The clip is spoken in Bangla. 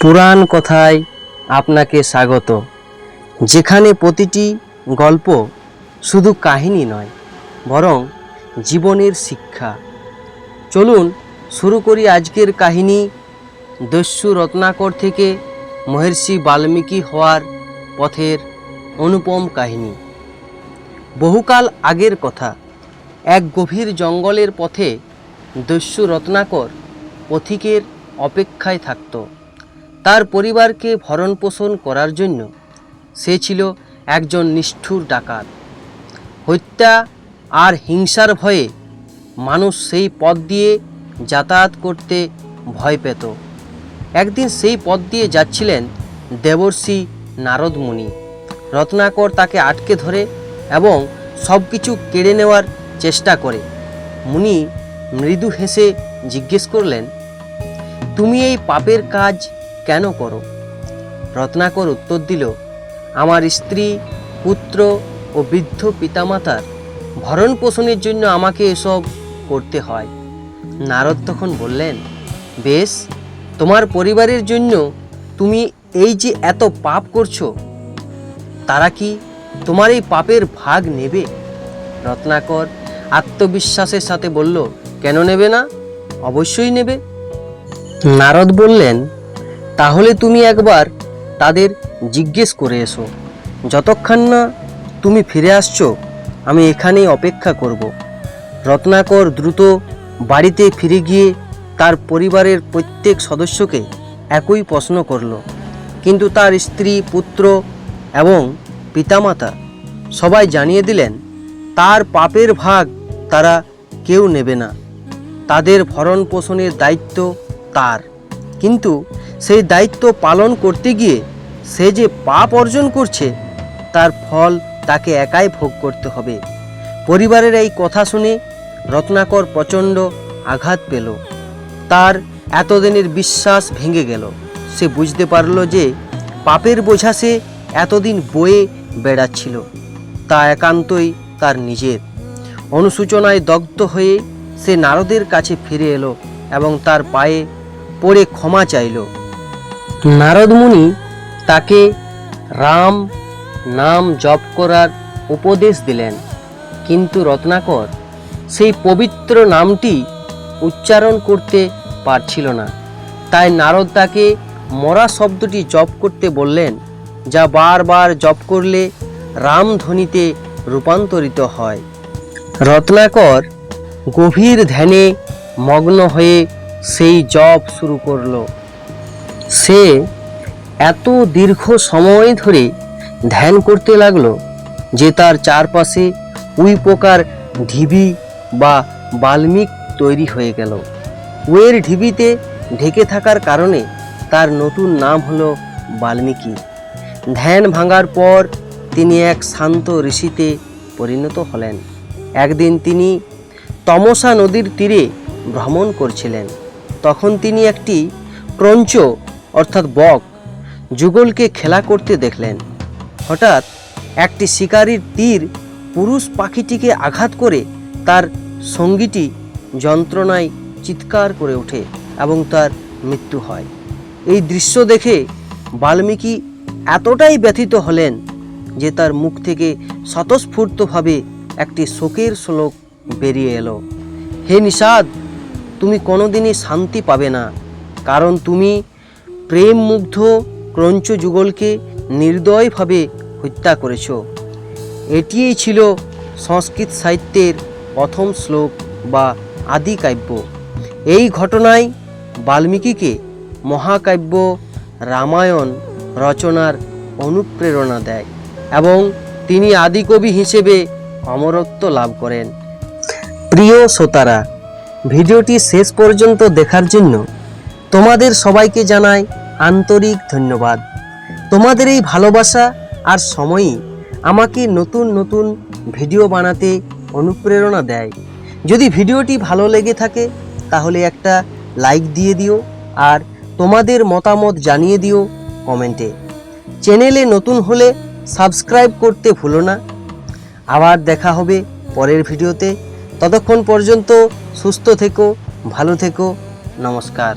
পুরাণ কথায় আপনাকে স্বাগত। যেখানে প্রতিটি গল্প শুধু কাহিনী নয়, বরং জীবনের শিক্ষা। চলুন শুরু করি আজকের কাহিনী দস্যু রত্নাকর থেকে মহর্ষি বাল্মীকি হওয়ার পথের অনুপম কাহিনী। বহুকাল আগের কথা, এক গভীর জঙ্গলের পথে দস্যু রত্নাকর পথিকের অপেক্ষায় থাকত। তার পরিবারকে ভরণ পোষণ করার জন্য সে ছিল একজন নিষ্ঠুর ডাকাত। হত্যা আর হিংসার ভয়ে মানুষ সেই পথ দিয়ে যাতায়াত করতে ভয় পেত। একদিন সেই পথ দিয়ে যাচ্ছিলেন দেবর্ষি নারদ মুনি রত্নাকর তাকে আটকে ধরে এবং সব কিছু কেড়ে নেওয়ার চেষ্টা করে। মুনি মৃদু হেসে জিজ্ঞেস করলেন, তুমি এই পাপের কাজ কেন করো? রত্নাকর উত্তর দিল, আমার স্ত্রী, পুত্র ও বৃদ্ধ পিতামাতার ভরণ পোষণের জন্য আমাকে এসব করতে হয়। নারদ তখন বললেন, বেশ, তোমার পরিবারের জন্য তুমি এই যে এত পাপ করছ, তারা কি তোমার এই পাপের ভাগ নেবে? রত্নাকর আত্মবিশ্বাসের সাথে বলল, কেন নেবে না? অবশ্যই নেবে। নারদ বললেন তাহলে তুমি একবার তাদের জিজ্ঞেস করে এসো। যতক্ষণ না তুমি ফিরে আসছো, আমি এখানেই অপেক্ষা করব। রত্নাকর দ্রুত বাড়িতে ফিরে গিয়ে তার পরিবারের প্রত্যেক সদস্যকে একই প্রশ্ন করল। কিন্তু তার স্ত্রী, পুত্র এবং পিতামাতা সবাই জানিয়ে দিলেন, তার পাপের ভাগ তারা কেউ নেবে না। তাদের ভরণ পোষণের দায়িত্ব তার। কিন্তু সেই দায়িত্ব পালন করতে গিয়ে সে যে পাপ অর্জন করছে, তার ফল তাকে একাই ভোগ করতে হবে। পরিবারের এই কথা শুনে রত্নাকর প্রচণ্ড আঘাত পেল। তার এতদিনের বিশ্বাস ভেঙে গেল। সে বুঝতে পারল যে পাপের বোঝা সে এতদিন বয়ে বেড়াচ্ছিল। তা একান্তই তার নিজের। অনুসূচনায় দগ্ধ হয়ে সে নারদের কাছে ফিরে এলো এবং তার পায়ে পড়ে ক্ষমা চাইল। নারদ মুনি তাকে রাম নাম জপ করার উপদেশ দিলেন। কিন্তু রত্নাকর সেই পবিত্র নামটি উচ্চারণ করতে পারছিল না। তাই নারদ তাকে মরা শব্দটি জপ করতে বললেন, যা বারবার জপ করলে রামধ্বনিতে রূপান্তরিত হয়। রত্নাকর গভীর ধ্যানে মগ্ন হয়ে সেই জপ শুরু করল। সে এত দীর্ঘ সময় ধরে ধ্যান করতে লাগল যে তার চারপাশে উই পোকার ঢিবি বা বাল্মিক তৈরি হয়ে গেল। উয়ের ঢিবিতে ঢেকে থাকার কারণে তার নতুন নাম হলো বাল্মীকি। ধ্যান ভাঙার পর তিনি এক শান্ত ঋষিতে পরিণত হলেন। একদিন তিনি তমসা নদীর তীরে ভ্রমণ করছিলেন। তখন তিনি একটি ক্রঞ্চ, অর্থাৎ বক, যুগলকে খেলা করতে দেখলেন। হঠাৎ একটি শিকারীর তীর পুরুষ পাখিটিকে আঘাত করে তার সঙ্গীটি যন্ত্রণায় চিৎকার করে ওঠে এবং তার মৃত্যু হয়। এই দৃশ্য দেখে বাল্মীকি এতটাই ব্যথিত হলেন যে তার মুখ থেকে স্বতঃস্ফূর্তভাবে একটি শোকের শ্লোক বেরিয়ে এলো। হে নিষাদ তুমি কোনোদিনই শান্তি পাবে না। কারণ তুমি প্রেম মুগ্ধ ক্রঞ্চ যুগলকে নির্দয়ভাবে হত্যা করেছ। এটিই ছিল সংস্কৃত সাহিত্যের প্রথম শ্লোক বা আদি কাব্য। এই ঘটনায় বাল্মীকিকে মহাকাব্য, রামায়ণ রচনার অনুপ্রেরণা দেয় এবং তিনি আদিকবি হিসেবে অমরত্ব লাভ করেন। প্রিয় শ্রোতারা ভিডিওটি শেষ পর্যন্ত দেখার জন্য তোমাদের সবাইকে জানাই আন্তরিক ধন্যবাদ। তোমাদের এই ভালোবাসা আর সময়ই আমাকে নতুন নতুন ভিডিও বানাতে অনুপ্রেরণা দেয়। যদি ভিডিওটি ভালো লেগে থাকে, তাহলে একটা লাইক দিয়ে দিও আর তোমাদের মতামত জানিয়ে দিও কমেন্টে। চ্যানেলে নতুন হলে সাবস্ক্রাইব করতে ভুলো না। আবার দেখা হবে পরের ভিডিওতে। ততক্ষণ পর্যন্ত সুস্থ থেকো ভালো থেকো নমস্কার।